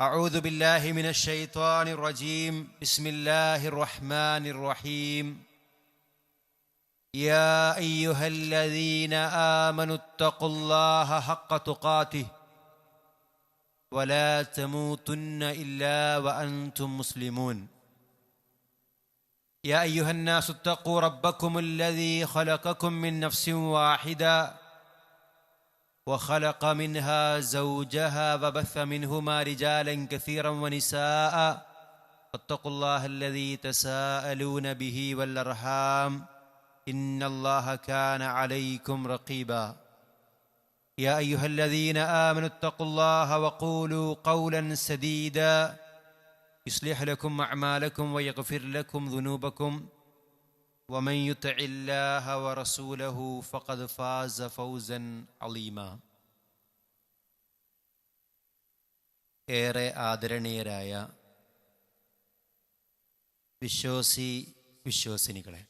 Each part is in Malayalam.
أعوذ بالله من الشيطان الرجيم. بسم الله الرحمن الرحيم. يا أيها الذين آمنوا اتقوا الله حق تقاته ولا تموتن إلا وأنتم مسلمون. يا أيها الناس اتقوا ربكم الذي خلقكم من نفس واحدة وخلق منها زوجها وبث منهما رجالا كثيرا ونساء. فاتقوا الله الذي تساءلون به والأرحام. إن الله كان عليكم رقيبا. يا أيها الذين آمنوا اتقوا الله وقولوا قولا سديدا. يصلح لكم أعمالكم ويغفر لكم ذنوبكم. ومن يطع الله ورسوله فقد فاز فوزا عظيما ഏറെ ആദരണീയരായ വിശ്വാസി വിശ്വാസിനികളെ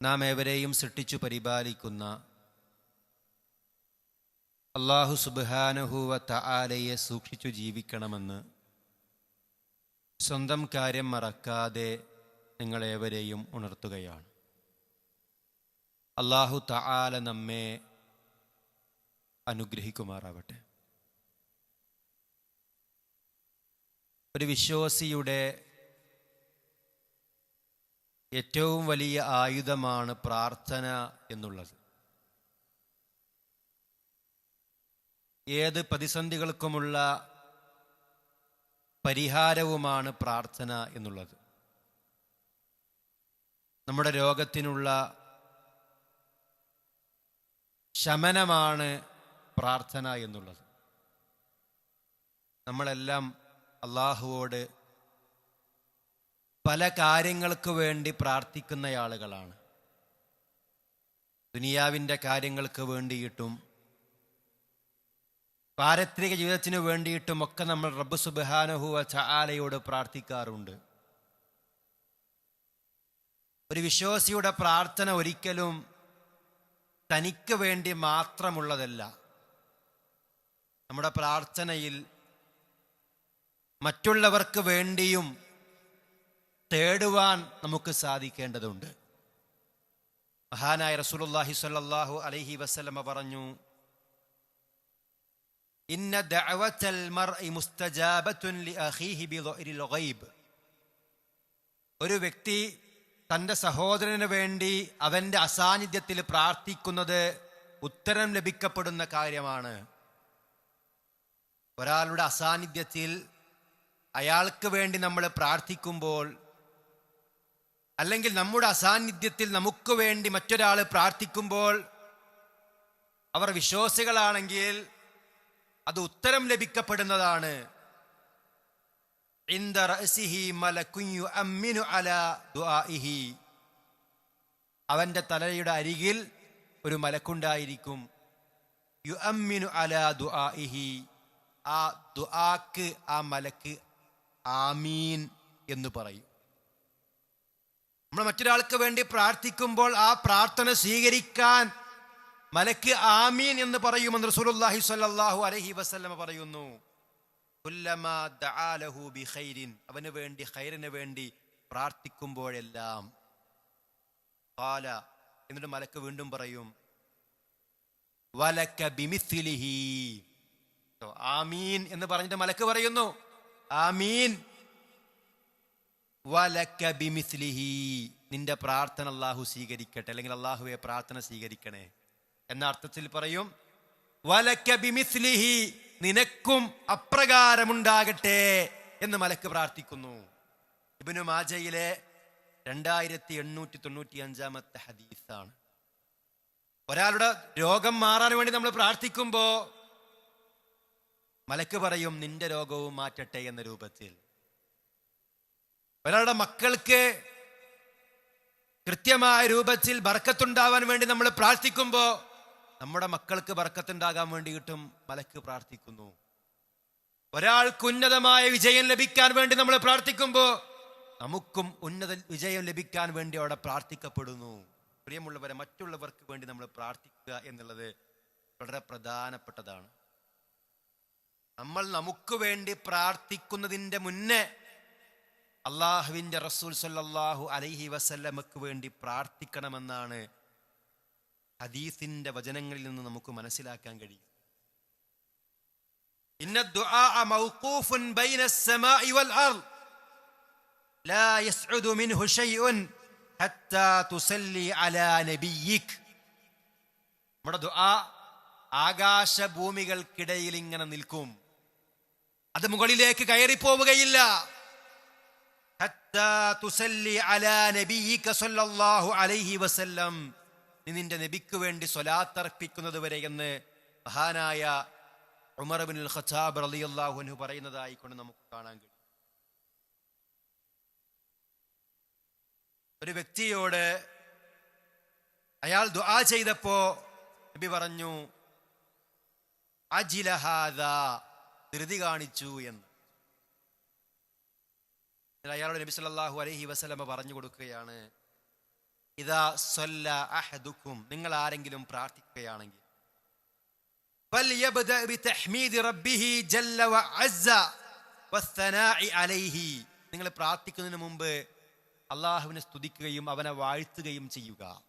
നാം ഏവരെയും സൃഷ്ടിച്ചു പരിപാലിക്കുന്ന അള്ളാഹു സുബാനഹുവ തആലയെ സൂക്ഷിച്ചു ജീവിക്കണമെന്ന് സ്വന്തം കാര്യം മറക്കാതെ നിങ്ങളേവരെയും ഉണർത്തുകയാണ്. അള്ളാഹു തആല നമ്മെ അനുഗ്രഹിക്കുമാറാവട്ടെ. ഒരു വിശ്വാസിയുടെ ഏറ്റവും വലിയ ആയുധമാണ് പ്രാർത്ഥന എന്നുള്ളത്. ഏത് പ്രതിസന്ധികൾക്കുമുള്ള പരിഹാരവുമാണ് പ്രാർത്ഥന എന്നുള്ളത്. നമ്മുടെ രോഗത്തിനുള്ള ശമനമാണ് പ്രാർത്ഥന എന്നുള്ളത്. നമ്മളെല്ലാം അള്ളാഹുവോട് പല കാര്യങ്ങൾക്ക് വേണ്ടി പ്രാർത്ഥിക്കുന്ന ആളുകളാണ്. ദുനിയാവിന്റെ കാര്യങ്ങൾക്ക് വേണ്ടിയിട്ടും പാരത്രിക ജീവിതത്തിന് വേണ്ടിയിട്ടും ഒക്കെ നമ്മൾ റബ്ബ് സുബാനഹുവ ചാലയോട് പ്രാർത്ഥിക്കാറുണ്ട്. ഒരു വിശ്വാസിയുടെ പ്രാർത്ഥന ഒരിക്കലും തനിക്ക് വേണ്ടി മാത്രമുള്ളതല്ല. നമ്മുടെ പ്രാർത്ഥനയിൽ മറ്റുള്ളവർക്ക് വേണ്ടിയും തേടുവാൻ നമുക്ക് സാധിക്കേണ്ടതുണ്ട്. മഹാനായ റസൂലുള്ളാഹി സ്വല്ലല്ലാഹു അലൈഹി വസല്ലമ പറഞ്ഞു ഇന്ന ദഅവത്തൽ മർഇ മുസ്തജാബത്തുൻ ലിഅഖീഹി ബിളഇരിൽ ഗൈബ്. ഒരു വ്യക്തി തന്റെ സഹോദരന് വേണ്ടി അവന്റെ അസാന്നിധ്യത്തിൽ പ്രാർത്ഥിക്കുന്നത് ഉത്തരം ലഭിക്കപ്പെടുന്ന കാര്യമാണ്. ഒരാളുടെ അസാന്നിധ്യത്തിൽ അയാൾക്ക് വേണ്ടി നമ്മൾ പ്രാർത്ഥിക്കുമ്പോൾ അല്ലെങ്കിൽ നമ്മുടെ അസാന്നിധ്യത്തിൽ നമുക്ക് വേണ്ടി മറ്റൊരാൾ പ്രാർത്ഥിക്കുമ്പോൾ അവർ വിശ്വാസികളാണെങ്കിൽ അത് ഉത്തരം ലഭിക്കപ്പെടുന്നതാണ്. ഇന്ദ റഅസിഹി ملك يؤمن അലാ ദുആഇഹി. അവന്റെ തലയുടെ അരികിൽ ഒരു മലക്കുണ്ടായിരിക്കും യുഅമ്മിനു അലാ ദുആഇഹി. ആ ദുആക്ക് ആ മലക്ക് ആമീൻ എന്ന് പറയും നമ്മൾ മറ്റൊരാൾക്ക് വേണ്ടി പ്രാർത്ഥിക്കുമ്പോൾ ആ പ്രാർത്ഥന സ്വീകരിക്കാൻ മലക്ക് ആമീൻ എന്ന് പറയുമെന്ന് റസൂലുള്ളാഹി സ്വല്ലല്ലാഹു അലൈഹി വസല്ലമ പറയുന്നു അവന് വേണ്ടി ഖൈറിന് വേണ്ടി പ്രാർത്ഥിക്കുമ്പോഴെല്ലാം പാല എന്നിട്ട് മലക്ക് വീണ്ടും പറയും വലക്ക ബിമിസിലിഹി. ആമീൻ എന്ന് പറഞ്ഞിട്ട് മലക്ക് പറയുന്നു. ആമീൻ. വലക്ക ബിമിസ്ലിഹി. നിന്റെ പ്രാർത്ഥന അള്ളാഹു സ്വീകരിക്കട്ടെ അല്ലെങ്കിൽ അള്ളാഹുവെ പ്രാർത്ഥന സ്വീകരിക്കണേ. എന്ന അർത്ഥത്തിൽ പറയും വലക്ക ബിമിസ്ലിഹി. നിനക്കും അപ്രകാരമുണ്ടാകട്ടെ എന്ന് മലക്ക് പ്രാർത്ഥിക്കുന്നു. ഇബിനു മാജയിലെ രണ്ടായിരത്തി എണ്ണൂറ്റി തൊണ്ണൂറ്റി അഞ്ചാമത്തെ ഹദീസാണ്. ഒരാളുടെ രോഗം മാറാൻ വേണ്ടി നമ്മൾ പ്രാർത്ഥിക്കുമ്പോ മലക്ക് പറയും നിന്റെ രോഗവും മാറ്റട്ടെ എന്ന രൂപത്തിൽ. ഒരാളുടെ മക്കൾക്ക് കൃത്യമായ രൂപത്തിൽ ബർക്കത്തുണ്ടാവാൻ വേണ്ടി നമ്മൾ പ്രാർത്ഥിക്കുമ്പോ നമ്മുടെ മക്കൾക്ക് ബർക്കത്തുണ്ടാകാൻ വേണ്ടിയിട്ടും മലക്ക് പ്രാർത്ഥിക്കുന്നു. ഒരാൾക്ക് ഉന്നതമായ വിജയം ലഭിക്കാൻ വേണ്ടി നമ്മൾ പ്രാർത്ഥിക്കുമ്പോൾ നമുക്കും ഉന്നത വിജയം ലഭിക്കാൻ വേണ്ടി അവിടെ പ്രാർത്ഥിക്കപ്പെടുന്നു. പ്രിയമുള്ളവരെ മറ്റുള്ളവർക്ക് വേണ്ടി നമ്മൾ പ്രാർത്ഥിക്കുക എന്നുള്ളത് വളരെ പ്രധാനപ്പെട്ടതാണ്. നമ്മൾ നമുക്ക് വേണ്ടി പ്രാർത്ഥിക്കുന്നതിന്റെ മുന്നേ അള്ളാഹുവിന്റെ റസൂൽ സല്ലാഹു അലൈഹി വസല്ലമക്ക് വേണ്ടി പ്രാർത്ഥിക്കണമെന്നാണ് ഹദീസിന്റെ വചനങ്ങളിൽ നിന്ന് നമുക്ക് മനസ്സിലാക്കാൻ കഴിയും ഇന്ന ദുആ മൗഖൂഫുൻ ബൈന السماء والارض لا يسعد منه شيء حتى تصلي على نبيك നമ്മുടെ ദുആ ആകാശഭൂമികൾക്കിടയിൽ ഇങ്ങനെ നിൽക്കും അത് മുകളിലേക്ക് കയറി പോവുകയില്ല حتى تصلي على نبيك صلى الله عليه وسلم നീ നിന്റെ നബിക്ക് വേണ്ടി സ്വലാത്തർപ്പിക്കുന്നത് വരെ എന്ന് മഹാനായ ഉമർ ബിൻ ഖത്താബ് റളിയല്ലാഹു അൻഹു പറയുന്നതായി കൊണ്ട് നമുക്ക് കാണാൻ കഴിയും. ഒരു വ്യക്തിയോട് അയാൾ ദുആ ചെയ്തപ്പോ നബി പറഞ്ഞു അജിലഹാദ ധൃതി കാണിച്ചു എന്ന്. അയാളോട് നബി സല്ലല്ലാഹു അലൈഹി വസല്ലമ പറഞ്ഞു കൊടുക്കുകയാണ് ഇതാ സൊല്ല അഹദുക്കും നിങ്ങൾ ആരെങ്കിലും പ്രാർത്ഥിക്കുകയാണെങ്കിൽ നിങ്ങൾ പ്രാർത്ഥിക്കുന്നതിന് മുമ്പ് അള്ളാഹുവിനെ സ്തുതിക്കുകയും അവനെ വാഴ്ത്തുകയും ചെയ്യുക.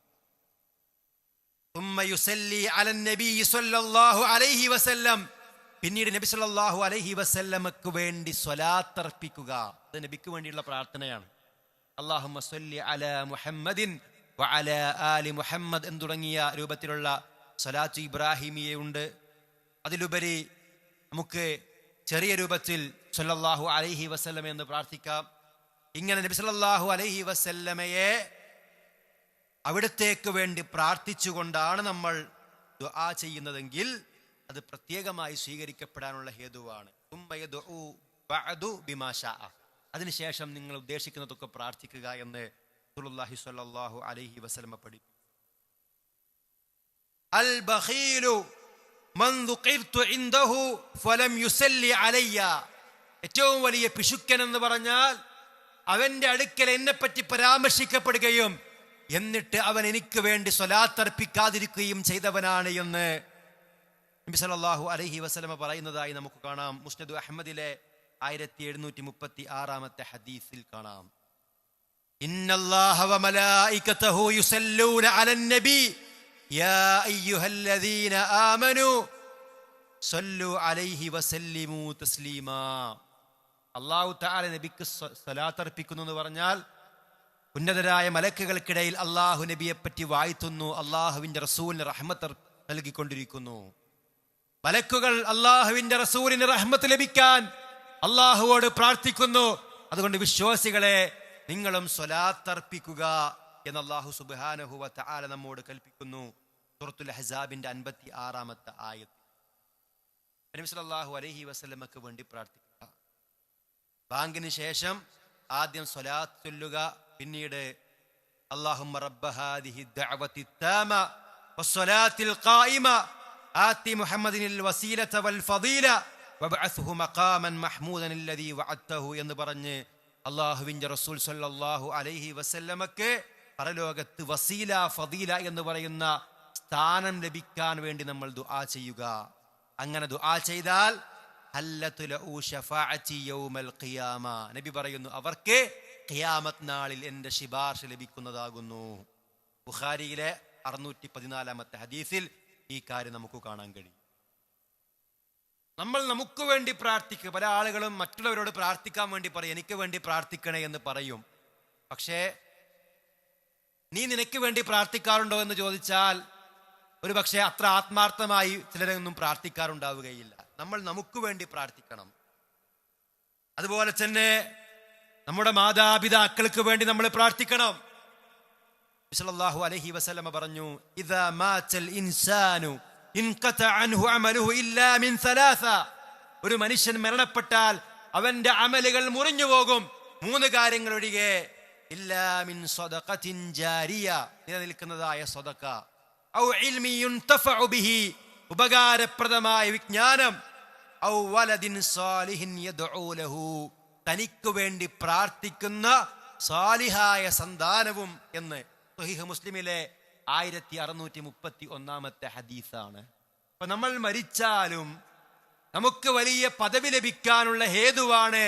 പിന്നീട് നബി സല്ലാഹു അലൈഹി വസല്ലമക്ക് വേണ്ടി സ്വലാത്തർപ്പിക്കുക. അത് നബിക്ക് വേണ്ടിയുള്ള പ്രാർത്ഥനയാണ്. അള്ളാഹു അല മുഹമ്മദിൻ വഅല ആലി മുഹമ്മദ് എന്ന് തുടങ്ങിയ രൂപത്തിലുള്ള സലാത്ത് ഇബ്രാഹിമിയെ ഉണ്ട്. അതിലുപരി നമുക്ക് ചെറിയ രൂപത്തിൽ സല്ലല്ലാഹു അലൈഹി വസല്ലമ എന്ന് പ്രാർത്ഥിക്കാം. ഇങ്ങനെ നബി സല്ലല്ലാഹു അലൈഹി വസല്ലമയെ അവിടത്തേക്ക് വേണ്ടി പ്രാർത്ഥിച്ചുകൊണ്ടാണ് നമ്മൾ ദുആ ചെയ്യുന്നതെങ്കിൽ അത് പ്രത്യേകമായി സ്വീകരിക്കപ്പെടാനുള്ള ഹേതുവാണ്. അതിനുശേഷം നിങ്ങൾ ഉദ്ദേശിക്കുന്നതൊക്കെ പ്രാർത്ഥിക്കുക എന്ന് റസൂലുള്ളാഹി സ്വല്ലല്ലാഹു അലൈഹി വസല്ലമ പഠി അൽ ബഖീലു മൻ ദുഖിർതു ഇൻദഹു ഫലം യുസല്ലി അലയ്യ. ഏറ്റവും വലിയ പിശുക്കൻ എന്ന് പറഞ്ഞാൽ അവന്റെ അടുക്കൽ എന്നെ പറ്റി പരാമർശിക്കപ്പെടുകയും എന്നിട്ട് അവൻ എനിക്ക് വേണ്ടി സ്വലാത്തർപ്പിക്കാതിരിക്കുകയും ചെയ്തവനാണ് എന്ന് നബി സല്ലല്ലാഹു അലൈഹി വസല്ലമ പറയുന്നതായി നമുക്ക് കാണാം. മുസ്നദ് അഹമ്മദിലെ ആയിരത്തി എഴുന്നൂറ്റി മുപ്പത്തി ആറാമത്തെ ഹദീസിൽ കാണാം. ഇന്നല്ലാഹ يصلون യുസല്ലൂന النبي يا യാ അയ്യുഹല്ലദീന امنوا صلوا അലൈഹി وسلموا തസ്ലീമാ. അള്ളാഹു തആല നബിക്ക് സ്വ- എന്ന് പറഞ്ഞാൽ ഉന്നതരായ മലക്കുകൾക്കിടയിൽ അള്ളാഹു നബിയെ പറ്റി വായിത്തുന്നു അള്ളാഹുവിന്റെ റസൂലിന് റഹ്മത്ത് നൽകിക്കൊണ്ടിരിക്കുന്നു. മലക്കുകൾ അള്ളാഹുവിന്റെ റസൂലിന് റഹ്മത്ത് ലഭിക്കാൻ അള്ളാഹുവോട് പ്രാർത്ഥിക്കുന്നു. അതുകൊണ്ട് വിശ്വാസികളെ നിങ്ങളും സ്വലാത്തർപ്പിക്കുക എന്ന് അള്ളാഹു സുബാനഹുവ തആല നമ്മോട് കൽപ്പിക്കുന്നു സൂറത്തുൽ ഹസാബിന്റെ അൻപത്തി ആറാമത്തെ ആയത്ത് നബി സല്ലല്ലാഹു അലൈഹി വസല്ലമക്ക് വേണ്ടി പ്രാർത്ഥിക്കുക ബാങ്കിന് ശേഷം ആദ്യം സ്വലാത്ത് ചൊല്ലുക പിന്നീട് اللهم رب هذه الدعوة التامة والصلاة القائمة آت محمد الوسيلة والفضيلة وابعثه مقاما محمودا الذي وعدته എന്ന് പറഞ്ഞ് അള്ളാഹുവിന്റെ റസൂൽ സല്ലാഹു അലൈഹി വസല്ലമക്ക് പരലോകത്ത് വസീല ഫദീല എന്ന് പറയുന്ന സ്ഥാനം ലഭിക്കാൻ വേണ്ടി നമ്മൾ ദുആ ചെയ്യുക. അങ്ങനെ ദുആ ചെയ്താൽ നബി പറയുന്നു അവർക്ക് ഖിയാമത്ത് നാളിൽ എന്റെ ശിപാർശ ലഭിക്കുന്നതാകുന്നു. ബുഖാരിയിലെ അറുന്നൂറ്റി പതിനാലാമത്തെ ഹദീസിൽ ഈ കാര്യം നമുക്ക് കാണാൻ കഴിയും. നമ്മൾ നമുക്ക് വേണ്ടി പ്രാർത്ഥിക്കുക. പല ആളുകളും മറ്റുള്ളവരോട് പ്രാർത്ഥിക്കാൻ വേണ്ടി പറയും. എനിക്ക് വേണ്ടി പ്രാർത്ഥിക്കണേ എന്ന് പറയും. പക്ഷേ നീ നിനക്ക് വേണ്ടി പ്രാർത്ഥിക്കാറുണ്ടോ എന്ന് ചോദിച്ചാൽ ഒരു പക്ഷേ അത്ര ആത്മാർത്ഥമായി ചിലരൊന്നും പ്രാർത്ഥിക്കാറുണ്ടാവുകയില്ല. നമ്മൾ നമുക്ക് വേണ്ടി പ്രാർത്ഥിക്കണം. അതുപോലെ തന്നെ നമ്മുടെ മാതാപിതാക്കൾക്ക് വേണ്ടി നമ്മൾ പ്രാർത്ഥിക്കണം. സല്ലല്ലാഹു അലഹി വസലമ പറഞ്ഞു ഇതാ മാച്ചൽ ഇൻസാനു ഒരു മനുഷ്യൻ മരണപ്പെട്ടാൽ അവന്റെ അമലുകൾ മുറിഞ്ഞു പോകും. മൂന്ന് കാര്യങ്ങൾ ഒഴികെ ഇല്ലാ മിൻ സദഖത്തിൻ ജാരിയ. നിലനിൽക്കുന്നതായ സ്വതക്ക ഉപകാരപ്രദമായ വിജ്ഞാനം. തനിക്ക് വേണ്ടി പ്രാർത്ഥിക്കുന്ന സാലിഹായ സന്താനവും എന്ന് മുസ്ലിമിലെ ആയിരത്തി അറുന്നൂറ്റി മുപ്പത്തി ഒന്നാമത്തെ ഹദീസാണ്. അപ്പൊ നമ്മൾ മരിച്ചാലും നമുക്ക് വലിയ പദവി ലഭിക്കാനുള്ള ഹേതുവാണ്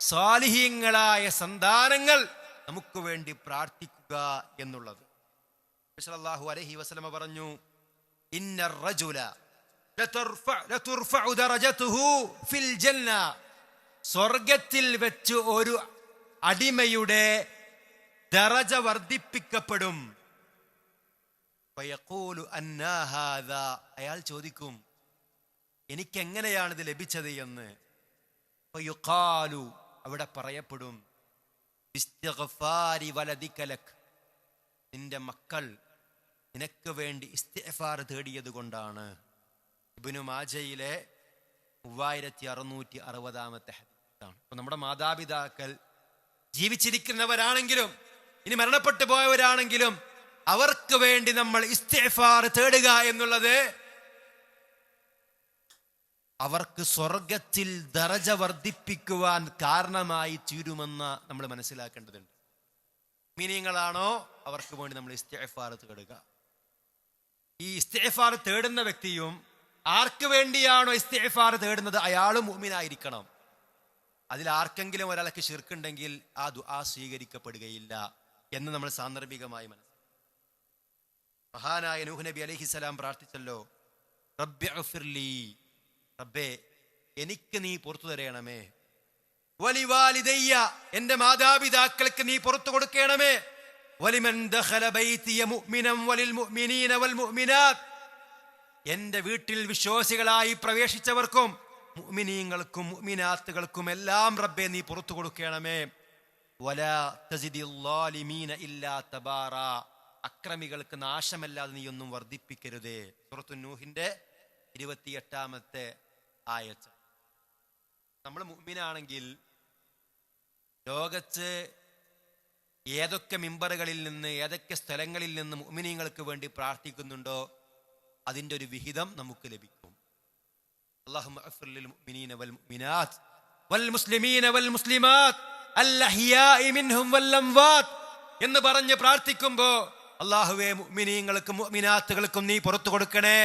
സ്വാലിഹീങ്ങളായ സന്താനങ്ങൾ നമുക്ക് വേണ്ടി പ്രാർത്ഥിക്കുക എന്നുള്ളത്. സല്ലല്ലാഹു അലൈഹി വസ്ലമ പറഞ്ഞു സ്വർഗത്തിൽ വെച്ച് ഒരു അടിമയുടെ ദറജ വർദ്ധിപ്പിക്കപ്പെടും. അയാൾ ചോദിക്കും എനിക്ക് എങ്ങനെയാണ് ഇത് ലഭിച്ചത് എന്ന്. അവിടെ പറയപ്പെടും നിന്റെ മക്കൾ നിനക്ക് വേണ്ടി ഇസ്തിഫാർ തേടിയത് കൊണ്ടാണ്. ഇബ്നു മാജയിലെ മൂവായിരത്തി അറുന്നൂറ്റി അറുപതാമത്തെ അപ്പൊ നമ്മുടെ മാതാപിതാക്കൾ ജീവിച്ചിരിക്കുന്നവരാണെങ്കിലും ഇനി മരണപ്പെട്ടു പോയവരാണെങ്കിലും അവർക്ക് വേണ്ടി നമ്മൾ ഇസ്തിഗ്ഫാർ തേടുക എന്നുള്ളത് അവർക്ക് സ്വർഗത്തിൽ ദറജ വർദ്ധിപ്പിക്കുവാൻ കാരണമായി തീരുമെന്ന് നമ്മൾ മനസ്സിലാക്കേണ്ടതുണ്ട്. മീനിങ്ങളാണോ? അവർക്ക് വേണ്ടി നമ്മൾ ഇസ്തിഗ്ഫാർ തേടുക. ഈ ഇസ്തിഗ്ഫാർ തേടുന്ന വ്യക്തിയും ആർക്ക് വേണ്ടിയാണോ ഇസ്തിഗ്ഫാർ തേടുന്നത്? അയാളും മുഅ്മിനായിരിക്കണം. അതിൽ ആർക്കെങ്കിലും ഒരാൾക്ക് ശിർക്കുണ്ടെങ്കിൽ ആ ദുആ സ്വീകരിക്കപ്പെടുകയില്ല എന്ന് നമ്മൾ സാന്ദർഭികമായി മനസ്സിലാക്കി മഹാനായ നൂഹ് നബി അലൈഹിസലാം പ്രാർത്ഥിച്ചല്ലോ റബ്ബി അഗ്ഫിർലി. റബ്ബേ എനിക്ക് നീ പുറത്തു തരയണമേ. വലിവാലിതയ്യ എന്റെ മാതാപിതാക്കൾക്ക് നീ പുറത്തു കൊടുക്കണമേ. വലിമൻ ദഖല ബൈതിയ മുഅ്മിനൻ വലിൽ മുഅ്മിനീന വൽ മുഅ്മിനാത്ത്. എന്റെ വീട്ടിൽ വിശ്വാസികളായി പ്രവേശിച്ചവർക്കും മുഅ്മിനീങ്ങൾക്കും മുഅ്മിനാത്തുകൾക്കും എല്ലാം റബ്ബെ നീ പുറത്തു കൊടുക്കണമേ. വലാ തസിദിൽ ളാലിമീന ഇല്ലാ തബാറ. അക്രമികൾക്ക് നാശമല്ലാതെ നീയൊന്നും വർദ്ധിപ്പിക്കരുതേ. സുറത്തു നൂഹിന്റെ ഇരുപത്തിയെട്ടാമത്തെ ആയത്ത്. നമ്മൾ മുമ്പിനാണെങ്കിൽ ലോകത്ത് ഏതൊക്കെ മിമ്പറുകളിൽ നിന്ന് ഏതൊക്കെ സ്ഥലങ്ങളിൽ നിന്ന് മുമിനീങ്ങൾക്ക് വേണ്ടി പ്രാർത്ഥിക്കുന്നുണ്ടോ അതിന്റെ ഒരു വിഹിതം നമുക്ക് ലഭിക്കും. എന്ന് പറഞ്ഞ് പ്രാർത്ഥിക്കുമ്പോൾ അള്ളാഹുവെ മുഅ്മിനീങ്ങൾക്കും മിനാത്തുകൾക്കും നീ പുറത്തു കൊടുക്കണേ.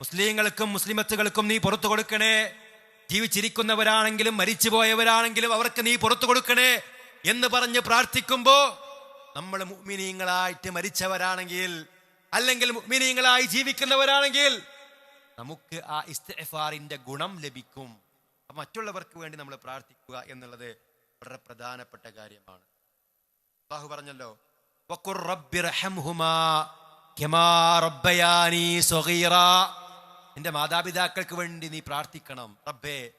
മുസ്ലിങ്ങൾക്കും മുസ്ലിമത്തുകൾക്കും നീ പുറത്തു കൊടുക്കണേ. ജീവിച്ചിരിക്കുന്നവരാണെങ്കിലും മരിച്ചുപോയവരാണെങ്കിലും അവർക്ക് നീ പുറത്തു കൊടുക്കണേ എന്ന് പറഞ്ഞ് പ്രാർത്ഥിക്കുമ്പോൾ നമ്മൾ മുഅ്മിനീങ്ങളായിട്ട് മരിച്ചവരാണെങ്കിൽ അല്ലെങ്കിൽ മുഅ്മിനീങ്ങളായി ജീവിക്കുന്നവരാണെങ്കിൽ നമുക്ക് ആ ഇസ്തഫാറിന്റെ ഗുണം ലഭിക്കും. മറ്റുള്ളവർക്ക് വേണ്ടി നമ്മൾ പ്രാർത്ഥിക്കുക എന്നുള്ളത് വളരെ പ്രധാനപ്പെട്ട കാര്യമാണ്. അള്ളാഹു പറഞ്ഞല്ലോ എന്റെ മാതാപിതാക്കൾക്ക് വേണ്ടി നീ പ്രാർത്ഥിക്കണം. റബ്ബേ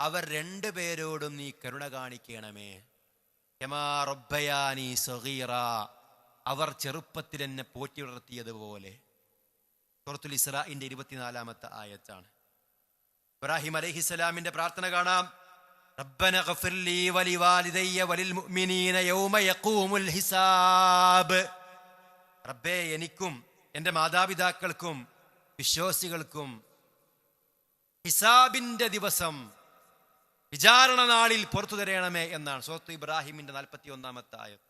അവർ രണ്ടു പേരോടും നീ കരുണ കാണിക്കണമേ. കമാ റബ്ബയാനി സഗീറ അവർ ചെറുപ്പത്തിൽ എന്നെ പോറ്റി വളർത്തിയതുപോലെ. സുഹൃത്തുൽ ഇസ്രാഇന്റെ ഇരുപത്തിനാലാമത്തെ ആയത്താണ്. ഇബ്രാഹിം അലഹിസ്സലാമിന്റെ പ്രാർത്ഥന കാണാം. റബ്ബന اغفر لي ولوالدي وللمؤمنين യൗമ യഖൂമുൽ ഹിസാബ് റബ്ബേ എനിക്കും എന്റെ മാതാപിതാക്കൾക്കും വിശ്വാസികൾക്കും ഹിസാബിന്റെ ദിവസം വിചാരണ നാളിൽ പുറത്തു തരയണമേ എന്നാണ് സോത്ത് ഇബ്രാഹിമിന്റെ നാൽപ്പത്തി ഒന്നാമത്തെ ആയത്.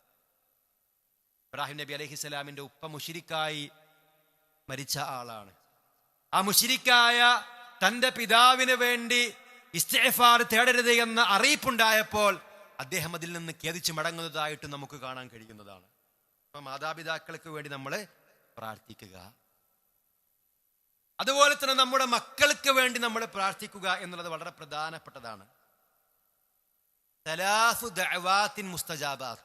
ഇബ്രാഹിം നബി അലഹിസ്സലാമിന്റെ ഉപ്പ മുഷിരിക്കായി മരിച്ച ആളാണ്. ആ മുഷിരിക്കായ തന്റെ പിതാവിന് വേണ്ടി ഇസ്തേഫാർ തേടരുത് എന്ന അറിയിപ്പുണ്ടായപ്പോൾ അദ്ദേഹം അതിൽ നിന്ന് ഖേദിച്ച് മടങ്ങുന്നതായിട്ട് നമുക്ക് കാണാൻ കഴിയുന്നതാണ്. അപ്പൊ മാതാപിതാക്കൾക്ക് വേണ്ടി നമ്മൾ പ്രാർത്ഥിക്കുക. അതുപോലെ തന്നെ നമ്മുടെ മക്കൾക്ക് വേണ്ടി നമ്മൾ പ്രാർത്ഥിക്കുക എന്നുള്ളത് വളരെ പ്രധാനപ്പെട്ടതാണ്. മുസ്തജാബാത്ത്.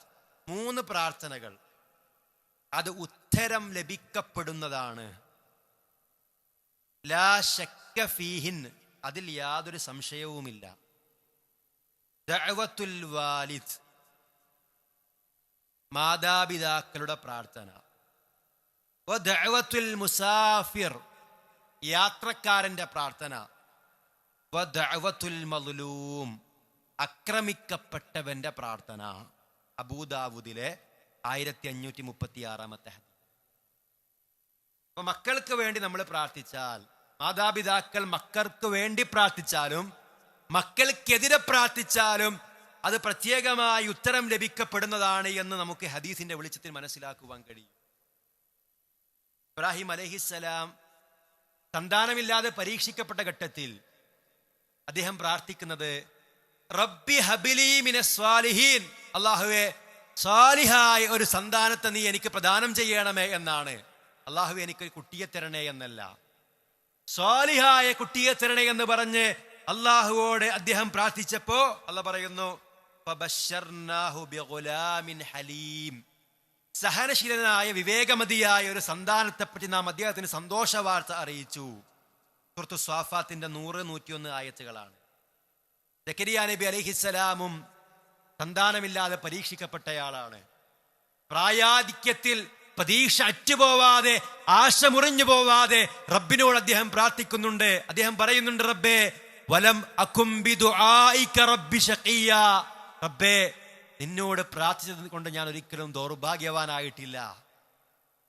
മൂന്ന് പ്രാർത്ഥനകൾ. അത് ഉത്തരം ലഭിക്കപ്പെടുന്നതാണ്. ലാ ഫീഹിൻ. അതിൽ യാതൊരു സംശയവുമില്ല. ദഅവത്തുൽ വാലിദ്. മാതാപിതാക്കളുടെ പ്രാർത്ഥന. ദഅവത്തുൽ മുസാഫിർ. യാത്രക്കാരന്റെ പ്രാർത്ഥന. ദഅവത്തുൽ മദ്ലൂം അക്രമിക്കപ്പെട്ടവന്റെ പ്രാർത്ഥന. അബൂദാവുദിലെ ആയിരത്തി അഞ്ഞൂറ്റി മുപ്പത്തി ആറാമത്തെ അപ്പൊ മക്കൾക്ക് വേണ്ടി നമ്മൾ പ്രാർത്ഥിച്ചാൽ മാതാപിതാക്കൾ മക്കൾക്ക് വേണ്ടി പ്രാർത്ഥിച്ചാലും മക്കൾക്കെതിരെ പ്രാർത്ഥിച്ചാലും അത് പ്രത്യേകമായി ഉത്തരം ലഭിക്കപ്പെടുന്നതാണ് എന്ന് നമുക്ക് ഹദീസിന്റെ വെളിച്ചത്തിൽ മനസ്സിലാക്കുവാൻ കഴിയും. ഇബ്രാഹിം അലഹിസലാം സന്താനമില്ലാതെ പരീക്ഷിക്കപ്പെട്ട ഘട്ടത്തിൽ അദ്ദേഹം പ്രാർത്ഥിക്കുന്നത് റബ്ബി ഹബിലി മിന സ്വാലിഹീൻ. അള്ളാഹുവെ സ്വാലിഹായ ഒരു സന്താനത്തെ നീ എനിക്ക് പ്രദാനം ചെയ്യണമേ എന്നാണ്. അള്ളാഹു എനിക്കൊരു കുട്ടിയെ തരണേ എന്നല്ല. സ്വാലിഹായ കുട്ടിയെ തരണേ എന്ന് പറഞ്ഞ് അള്ളാഹുവോട് അദ്ദേഹം പ്രാർത്ഥിച്ചപ്പോ അല്ല പറയുന്നു "ഫബശ്ശർനാഹു ബിഗുലാമിൻ ഹലീം. സഹനശീലനായ വിവേകമതിയായ ഒരു സന്താനത്തെപ്പറ്റി നാം അദ്ദേഹത്തിന് സന്തോഷ വാർത്ത അറിയിച്ചു. സുഹൃത്തു സ്വാഫാത്തിന്റെ നൂറ് നൂറ്റിയൊന്ന് ആയത്തുകളാണ്. ജക്കരിയ നബി അലഹിസ്സലാമും സന്താനമില്ലാതെ പരീക്ഷിക്കപ്പെട്ടയാളാണ്. പ്രായാധിക്യത്തിൽ പ്രതീക്ഷ അറ്റുപോവാതെ ആശ മുറിഞ്ഞു പോവാതെ റബ്ബിനോട് അദ്ദേഹം പ്രാർത്ഥിക്കുന്നുണ്ട്. അദ്ദേഹം പറയുന്നുണ്ട് റബ്ബേ വലം റബ്ബി നിന്നോട് പ്രാർത്ഥിച്ചത് കൊണ്ട് ഞാൻ ഒരിക്കലും ദൗർഭാഗ്യവാനായിട്ടില്ല.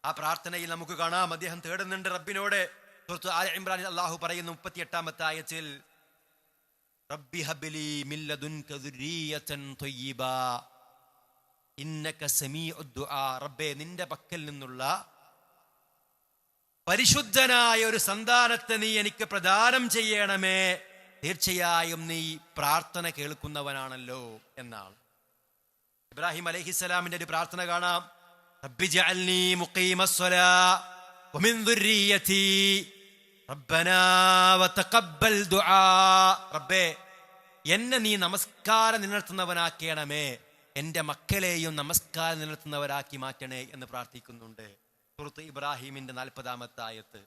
ആ പ്രാർത്ഥനയിൽ നമുക്ക് കാണാം അദ്ദേഹം തേടുന്നുണ്ട് റബ്ബിനോട്. ഇമ്രാൻ അള്ളാഹു പറയുന്നു മുപ്പത്തി എട്ടാമത്തെ ആയത്തിൽ റബ്ബി ഹബിലി മില്ലദുൻ ഇന്നക സമീഉ ദുആ. റബ്ബേ നിന്റെ പക്കൽ നിന്നുള്ള പരിശുദ്ധനായ ഒരു സന്താനത്തെ നീ എനിക്ക് പ്രദാനം ചെയ്യണമേ. തീർച്ചയായും നീ പ്രാർത്ഥന കേൾക്കുന്നവനാണല്ലോ എന്നാണ്. ഇബ്രാഹിം അലഹിസ്സലാമിന്റെ ഒരു പ്രാർത്ഥന കാണാം. റബ്ബി എന്നെ നീ നമസ്കാരം നിലനിർത്തുന്നവനാക്കണമേ. എന്റെ മക്കളെയും നമസ്കാരം നിലനിർത്തുന്നവരാക്കി മാറ്റണേ എന്ന് പ്രാർത്ഥിക്കുന്നുണ്ട്. സുഹൃത്ത് ഇബ്രാഹിമിന്റെ നാൽപ്പതാമത്തെ ആയത്ത്.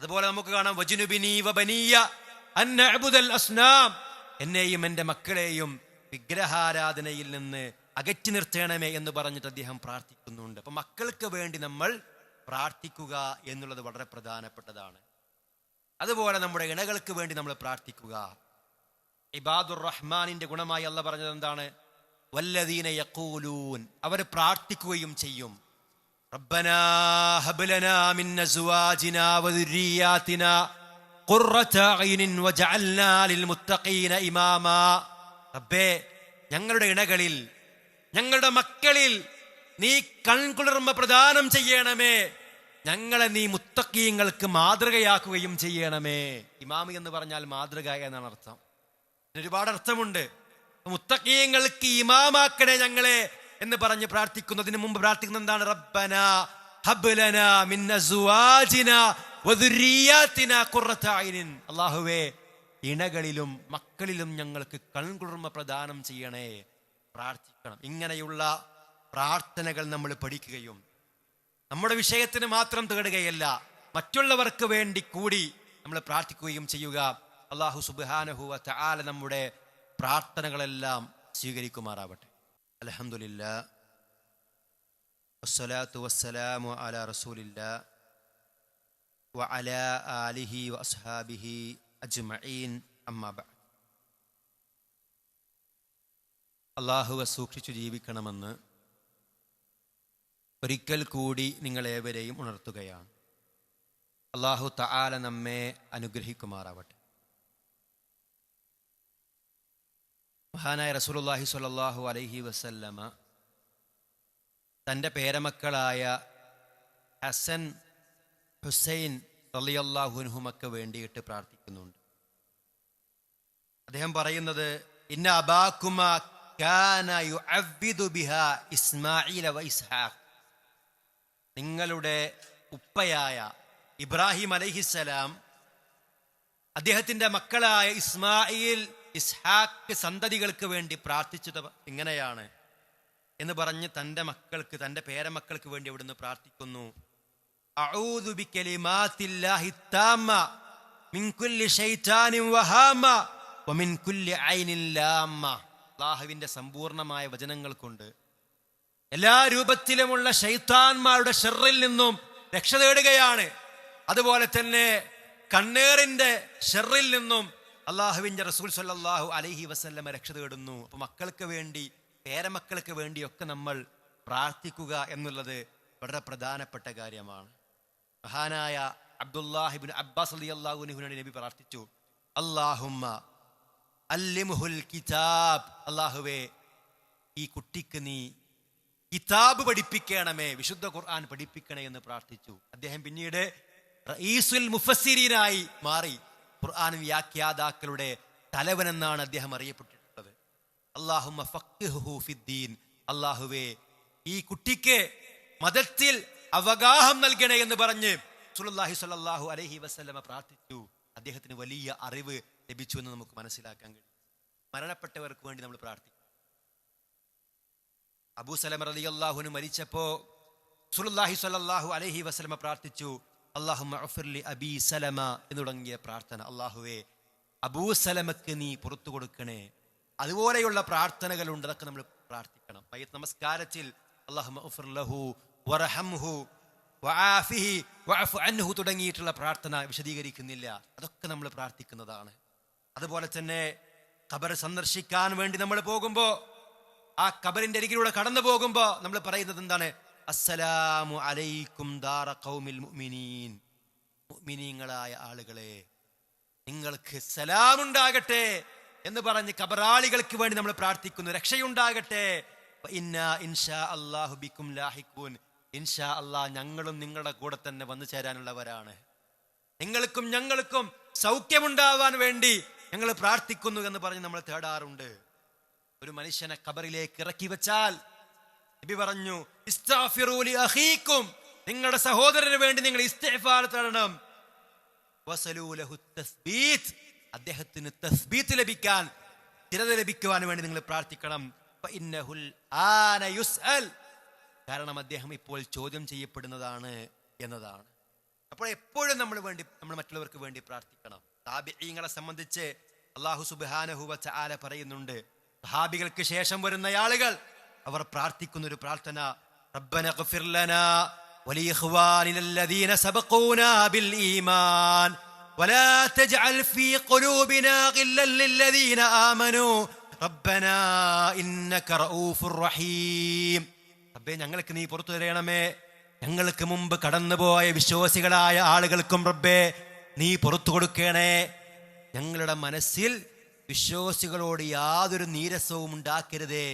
അതുപോലെ നമുക്ക് കാണാം വജുനുബിനി വബനീയ അന്ന അബുദൽ അസ്നാം. എന്നെയും എന്റെ മക്കളെയും വിഗ്രഹാരാധനയിൽ നിന്ന് അകറ്റി നിർത്തണമേ എന്ന് പറഞ്ഞിട്ട് അദ്ദേഹം പ്രാർത്ഥിക്കുന്നുണ്ട്. അപ്പൊ മക്കൾക്ക് വേണ്ടി നമ്മൾ പ്രാർത്ഥിക്കുക എന്നുള്ളത് വളരെ പ്രധാനപ്പെട്ടതാണ്. അതുപോലെ നമ്മുടെ ഇണകൾക്ക് വേണ്ടി നമ്മൾ പ്രാർത്ഥിക്കുക. ഇബാദുർ റഹ്മാനിന്റെ ഗുണമായി അല്ല പറഞ്ഞത് എന്താണ്? വല്ലദീന യഖൂലൂൻ അവർ പ്രാർത്ഥിക്കുകയും ചെയ്യും ربنا هب لنا من ازواجنا وذرياتنا قرة اعين وجعلنا للمتقين اماما റബ്ബേ ഞങ്ങളുടെ ഇണകളിൽ ഞങ്ങളുടെ മക്കളിൽ നീ കൺകുളിർമ പ്രദാനം ചെയ്യണമേ ഞങ്ങളെ നീ മുത്തക്കീങ്ങൾക്ക് മാതൃകയാക്കുകയും ചെയ്യണമേ ഇമാമി എന്ന് പറഞ്ഞാൽ മാതൃക എന്നാണ് അർത്ഥം ഇതിന് ഒരുപാട് അർത്ഥമുണ്ട് മുത്തക്കീങ്ങൾക്ക് ഇമാമാക്കണേ ഞങ്ങളെ എന്ന് പറഞ്ഞ് പ്രാർത്ഥിക്കുന്നതിന് മുമ്പ് പ്രാർത്ഥിക്കുന്ന എന്താണ്? റബ്ബന ഹബ്ലന മിന്ന സുവാജിന വദുരിയാതിന ഖുറത അള്ളാഹുവേ ഇണകളിലും മക്കളിലും ഞങ്ങൾക്ക് കൺകുളിർമ പ്രദാനം ചെയ്യണേ. പ്രാർത്ഥിക്കണം. ഇങ്ങനെയുള്ള പ്രാർത്ഥനകൾ നമ്മൾ പഠിക്കുകയും നമ്മുടെ വിഷയത്തിന് മാത്രം തേടുകയല്ല മറ്റുള്ളവർക്ക് വേണ്ടി കൂടി നമ്മൾ പ്രാർത്ഥിക്കുകയും ചെയ്യുക. അള്ളാഹു സുബാനഹുവ ആല നമ്മുടെ പ്രാർത്ഥനകളെല്ലാം സ്വീകരിക്കുമാറാവട്ടെ. അലഹമില്ല വസ്സലാത്തു വസ്സലാമു അല റസൂലില്ല. അല അലിഹി വസ്ഹാബിഹി അജ്മഈൻ. അമ്മാബ അള്ളാഹുവെ സൂക്ഷിച്ചു ജീവിക്കണമെന്ന് ഒരിക്കൽ കൂടി നിങ്ങളേവരെയും ഉണർത്തുകയാണ്. അള്ളാഹു തആല നമ്മെ അനുഗ്രഹിക്കുമാറാവട്ടെ. മഹാനായ റസൂലുള്ളാഹി സ്വല്ലല്ലാഹു അലൈഹി വസല്ലമ തന്റെ പേരമക്കളായ ഹസൻ ഹുസൈൻ റലിയല്ലാഹുനുഹുമൊക്കെ വേണ്ടിയിട്ട് പ്രാർത്ഥിക്കുന്നുണ്ട്. അദ്ദേഹം പറയുന്നത് ഇന്ന അബാക്കുമ നിങ്ങളുടെ ഉപ്പയായ ഇബ്രാഹിം അലൈഹിസ്സലാം അദ്ദേഹത്തിന്റെ മക്കളായ ഇസ്മായിൽ ഇസ്ഹാക്ക് സന്തതികൾക്ക് വേണ്ടി പ്രാർത്ഥിച്ചത് ഇങ്ങനെയാണ് എന്ന് പറഞ്ഞ് തന്റെ മക്കൾക്ക് തന്റെ പേരമക്കൾക്ക് വേണ്ടി അവിടുന്ന് പ്രാർത്ഥിക്കുന്നു. അല്ലാഹുവിന്റെ സമ്പൂർണമായ വചനങ്ങൾ കൊണ്ട് എല്ലാ രൂപത്തിലുമുള്ള ഷെയ്ത്താൻമാരുടെ ഷെറിൽ നിന്നും രക്ഷ തേടുകയാണ് അതുപോലെ തന്നെ കണ്ണേറിന്റെ ഷെറിൽ നിന്നും അള്ളാഹുവിന്റെ റസൂൽ സല്ലാഹു അലഹി വസല്ലമ രക്ഷ തേടുന്നു. അപ്പൊ മക്കൾക്ക് വേണ്ടി പേരമക്കൾക്ക് വേണ്ടിയൊക്കെ നമ്മൾ പ്രാർത്ഥിക്കുക എന്നുള്ളത് വളരെ പ്രധാനപ്പെട്ട കാര്യമാണ്. മഹാനായ അബ്ദുല്ലാഹിബിൻ അബ്ബാസ് അലി അള്ളാഹു നബി പ്രാർത്ഥിച്ചു. അള്ളാഹുമ്മ അല്ലിമുഹുൽ കിതാബ്. അള്ളാഹുവേ ഈ കുട്ടിക്ക് നീ കിതാബ് പഠിപ്പിക്കണമേ വിശുദ്ധ ഖുർആൻ പഠിപ്പിക്കണേ എന്ന് പ്രാർത്ഥിച്ചു. അദ്ദേഹം പിന്നീട് റഈസുൽ മുഫസ്സിരീനായി മാറി. ഖുർആൻ വ്യാഖ്യാതാക്കളുടെ തലവനെന്നാണ് അദ്ദേഹം അറിയപ്പെട്ടിട്ടുള്ളത്. ഫിദ്ദീൻ. അള്ളാഹുവേ ഈ കുട്ടിക്ക് മതത്തിൽ അവഗാഹം നൽകണേ എന്ന് പറഞ്ഞ് സുലല്ലാഹി സ്വല്ലല്ലാഹു അലഹി വസ്ലമ പ്രാർത്ഥിച്ചു. അദ്ദേഹത്തിന് വലിയ അറിവ് ലഭിച്ചു എന്ന് നമുക്ക് മനസ്സിലാക്കാൻ കഴിയും. മരണപ്പെട്ടവർക്ക് വേണ്ടി നമ്മൾ പ്രാർത്ഥിക്കും. അബൂ റലി അള്ളാഹുന് മരിച്ചപ്പോ സുലല്ലാഹി സ്വല്ലല്ലാഹു അലഹി വസ്ലമ പ്രാർത്ഥിച്ചു. അള്ളാഹുലി അബി സലമ എന്ന് തുടങ്ങിയ പ്രാർത്ഥന. അള്ളാഹുവെ അബൂ സലമക്ക് നീ പുറത്തു കൊടുക്കണേ. അതുപോലെയുള്ള പ്രാർത്ഥനകളുണ്ട്. അതൊക്കെ നമ്മൾ പ്രാർത്ഥിക്കണം. മയ്യത്ത് നമസ്കാരത്തിൽ അള്ളാഹു വറഹംഹു വആഫിഹി തുടങ്ങിയിട്ടുള്ള പ്രാർത്ഥന വിശദീകരിക്കുന്നില്ല. അതൊക്കെ നമ്മൾ പ്രാർത്ഥിക്കുന്നതാണ്. അതുപോലെ തന്നെ ഖബർ സന്ദർശിക്കാൻ വേണ്ടി നമ്മൾ പോകുമ്പോൾ ആ ഖബറിന്റെ അരികിലൂടെ കടന്നു പോകുമ്പോൾ നമ്മൾ പറയുന്നത് എന്താണ്? അസ്സലാമു അലൈക്കും ദാറ ഖൗമിൽ മുഅ്മിനീൻ. മുഅ്മിനീങ്ങളായ ആളുകളെ നിങ്ങൾക്ക് സലാമുണ്ടാകട്ടെ എന്ന് പറഞ്ഞ് കബറാളികൾക്ക് വേണ്ടി നമ്മൾ പ്രാർത്ഥിക്കുന്നു. രക്ഷയുണ്ടാകട്ടെ. ഇന്ന ഇൻഷാ അല്ലാഹു ബിക്കും ലാഹിക്കൂൻ ഇൻഷാ അല്ലാഹ് ഞങ്ങളും നിങ്ങളുടെ കൂടെ തന്നെ വന്നു ചേരാനുള്ളവരാണ്. നിങ്ങൾക്കും ഞങ്ങൾക്കും സൗഖ്യമുണ്ടാവാൻ വേണ്ടി ഞങ്ങൾ പ്രാർത്ഥിക്കുന്നു എന്ന് പറഞ്ഞ് നമ്മൾ തേടാറുണ്ട്. ഒരു മനുഷ്യനെ കബറിലേക്ക് ഇറക്കി വെച്ചാൽ നബി പറഞ്ഞു ഇസ്താഫിറൂ ലി അഖീക്കും. നിങ്ങളുടെ സഹോദരന് വേണ്ടി നിങ്ങൾ അദ്ദേഹത്തിന് തസ്ബീത്ത് ലഭിക്കാൻ സ്ഥിരത ലഭിക്കുവാൻ വേണ്ടി നിങ്ങൾ പ്രാർത്ഥിക്കണം. കാരണം അദ്ദേഹം ഇപ്പോൾ ചോദ്യം ചെയ്യപ്പെടുന്നതാണ് എന്നതാണ്. അപ്പോൾ എപ്പോഴും നമ്മൾ വേണ്ടി നമ്മൾ മറ്റുള്ളവർക്ക് വേണ്ടി പ്രാർത്ഥിക്കണം. താബിങ്ങളെ സംബന്ധിച്ച് അള്ളാഹു സുബ്ഹാനഹു വ തആല പറയുന്നുണ്ട് ഹാബികൾക്ക് ശേഷം വരുന്ന ആളുകൾ അവർ പ്രാർത്ഥിക്കുന്ന ഒരു പ്രാർത്ഥന റബ്ബന ഗ്ഫിർ ലനാ ولإخواننا الذين سبقونا بالإيمان ولا تجعل في قلوبنا غلا للذين آمنوا ربنا إنك رؤوف رحيم റബ്ബേ ഞങ്ങൾക്ക് നീ പുറത്തു തരണമേ ഞങ്ങൾക്ക് മുമ്പ് കടന്നുപോയ വിശ്വാസികളായ ആളുകൾക്കും റബ്ബേ നീ പുറത്തു കൊടുക്കണേ ഞങ്ങളുടെ മനസ്സിൽ വിശ്വാസികളോട് യാതൊരു നീരസവും ഉണ്ടാക്കരുതേ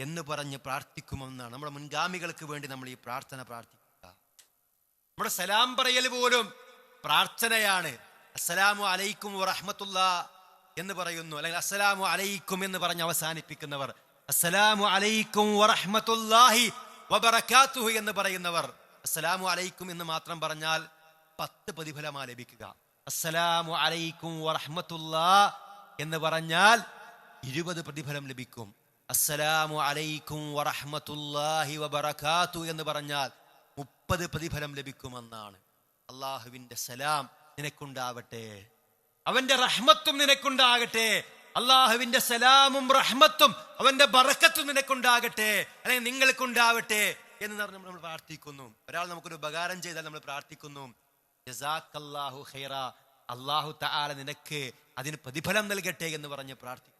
എന്ന് പറഞ്ഞ് പ്രാർത്ഥിക്കുമെന്നാണ്. നമ്മുടെ മുൻഗാമികൾക്ക് വേണ്ടി നമ്മൾ ഈ പ്രാർത്ഥന പ്രാർത്ഥിക്കുക. നമ്മുടെ സലാം പറയൽ പോലും പ്രാർത്ഥനയാണ്. അസ്സലാമു അലൈക്കും റഹ്മത്തുള്ള എന്ന് പറയുന്നു. അല്ലെങ്കിൽ അസ്സലാമു അലൈക്കും എന്ന് പറഞ്ഞ് അവസാനിപ്പിക്കുന്നവർ. അസ്സലാമു അലൈക്കും വറഹ്മത്തുള്ളാഹി വബറകാതുഹു എന്ന് പറയുന്നവർ. അസ്സലാമു അലൈക്കും എന്ന് മാത്രം പറഞ്ഞാൽ പത്ത് പ്രതിഫലമാ ലഭിക്കുക. അസ്സലാമു അലൈക്കും വറഹ്മത്തുള്ളാ എന്ന് പറഞ്ഞാൽ ഇരുപത് പ്രതിഫലം ലഭിക്കും. അസ്സലാമു അലൈക്കും വറഹമത്തുല്ലാഹി വബറകാതു എന്ന് പറഞ്ഞാൽ മുപ്പത് പ്രതിഫലം ലഭിക്കുമെന്നാണ്. അള്ളാഹുവിന്റെ സലാം നിനക്കുണ്ടാവട്ടെ. അവന്റെ റഹ്മത്തും നിനക്കുണ്ടാകട്ടെ. അള്ളാഹുവിന്റെ സലാമും റഹ്മത്തും അവന്റെ ബറക്കത്തും നിനക്കുണ്ടാകട്ടെ. അല്ലെങ്കിൽ നിങ്ങൾക്കുണ്ടാവട്ടെ എന്ന് പറഞ്ഞ് നമ്മൾ പ്രാർത്ഥിക്കുന്നു. ഒരാൾ നമുക്കൊരു ഉപകാരം ചെയ്താൽ നമ്മൾ പ്രാർത്ഥിക്കുന്നു. ജസാക്കല്ലാഹു ഖൈറ. അള്ളാഹു തആല നിനക്ക് അതിന് പ്രതിഫലം നൽകട്ടെ എന്ന് പറഞ്ഞ് പ്രാർത്ഥിക്കുന്നു.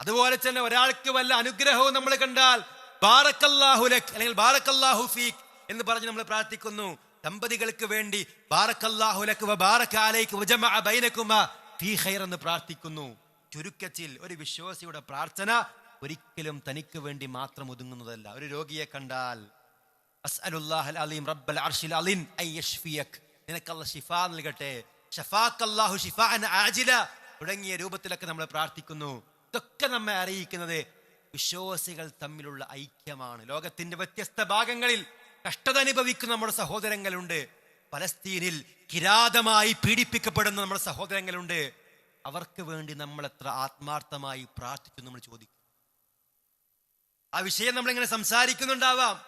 അതുപോലെ തന്നെ ഒരാൾക്ക് വല്ല അനുഗ്രഹവും നമ്മൾ കണ്ടാൽ ബാറക്കല്ലാഹു ലക് അല്ലെങ്കിൽ ബാറക്കല്ലാഹു ഫീക് എന്ന് പറഞ്ഞ് നമ്മൾ പ്രാർത്ഥിക്കുന്നു. ദമ്പതികൾക്ക് വേണ്ടി ബാറക്കല്ലാഹു ലക് വ ബാറക അലൈക വജമഅ ബൈനകുമാ ഫീ ഖൈർ എന്ന് പ്രാർത്ഥിക്കുന്നു. ചുരുക്കത്തിൽ ഒരു വിശ്വാസിയുടെ പ്രാർത്ഥന ഒരിക്കലും തനിക്ക് വേണ്ടി മാത്രം ഒതുങ്ങുന്നതല്ല. ഒരു രോഗിയെ കണ്ടാൽ നിനക്കല്ല ഷിഫ നൽകട്ടെ. ഷഫാക്കല്ലാഹു ഷിഫാഅൻ ആജില തുടങ്ങിയ രൂപത്തിലൊക്കെ നമ്മൾ പ്രാർത്ഥിക്കുന്നു. ഇതൊക്കെ നമ്മെ അറിയിക്കുന്നത് വിശ്വാസികൾ തമ്മിലുള്ള ഐക്യമാണ്. ലോകത്തിന്റെ വ്യത്യസ്ത ഭാഗങ്ങളിൽ കഷ്ടത അനുഭവിക്കുന്ന നമ്മുടെ സഹോദരങ്ങളുണ്ട്. പലസ്തീനിൽ കിരാതമായി പീഡിപ്പിക്കപ്പെടുന്ന നമ്മുടെ സഹോദരങ്ങളുണ്ട്. അവർക്ക് വേണ്ടി നമ്മൾ എത്ര ആത്മാർത്ഥമായി പ്രാർത്ഥിച്ചു നമ്മൾ ചോദിക്കും. ആ വിഷയം നമ്മൾ ഇങ്ങനെ സംസാരിക്കുന്നുണ്ടാവാം.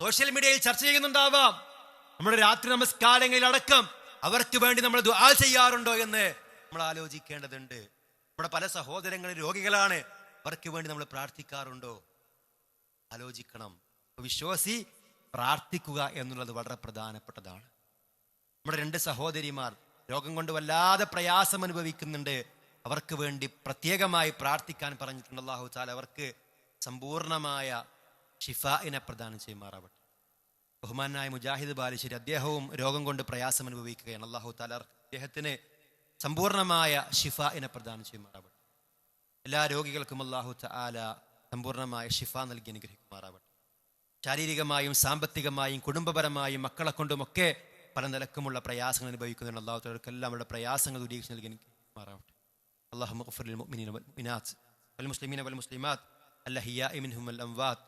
സോഷ്യൽ മീഡിയയിൽ ചർച്ച ചെയ്യുന്നുണ്ടാവാം. നമ്മുടെ രാത്രി നമസ്കാരങ്ങളിൽ അടക്കം അവർക്ക് വേണ്ടി നമ്മൾ ദുആ ചെയ്യാറുണ്ടോ എന്ന് നമ്മൾ ആലോചിക്കേണ്ടതുണ്ട്. നമ്മുടെ പല സഹോദരങ്ങളും രോഗികളാണ്. അവർക്ക് വേണ്ടി നമ്മൾ പ്രാർത്ഥിക്കാറുണ്ടോ? ആലോചിക്കണം. വിശ്വാസി പ്രാർത്ഥിക്കുക എന്നുള്ളത് വളരെ പ്രധാനപ്പെട്ടതാണ്. നമ്മുടെ രണ്ട് സഹോദരിമാർ രോഗം കൊണ്ട് വല്ലാതെ പ്രയാസം അനുഭവിക്കുന്നുണ്ട്. അവർക്ക് വേണ്ടി പ്രത്യേകമായി പ്രാർത്ഥിക്കാൻ പറഞ്ഞിട്ടുണ്ട്. അള്ളാഹു താല അവർക്ക് സമ്പൂർണമായ ഷിഫായിനെ പ്രദാനം ചെയ്യുമാറാവട്ടെ. ബഹുമാനായ മുജാഹിദ് ബാലിശ്ശേരി അദ്ദേഹവും രോഗം കൊണ്ട് പ്രയാസം അനുഭവിക്കുകയാണ്. അള്ളാഹു താല അദ്ദേഹത്തിന് സമ്പൂർണമായ ഷിഫായിനെ പ്രദാനം ചെയ്യുമാറാവട്ടെ എല്ലാ രോഗികൾക്കും അള്ളാഹു താല സമ്പൂർണമായ ഷിഫ നൽകി അനുഗ്രഹിക്കുമാറാവട്ടെ ശാരീരികമായും സാമ്പത്തികമായും കുടുംബപരമായും മക്കളെ കൊണ്ടുമൊക്കെ പല നിലക്കുമുള്ള പ്രയാസങ്ങൾ അനുഭവിക്കുന്നുണ്ട് അള്ളാഹു താലർക്കെല്ലാം അവരുടെ പ്രയാസങ്ങൾ ദൂരീകരിച്ച് നൽകി അനുഗ്രഹിക്കുമാറാവട്ടെ اللهم اغفر للمؤمنين والمؤمنات والمسلمين والمسلمات الأحياء منهم والأموات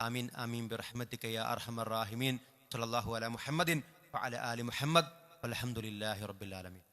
آمين آمين برحمتك يا أرحم الراحمين صلى الله على محمد وعلى آل محمد والحمد لله رب العالمين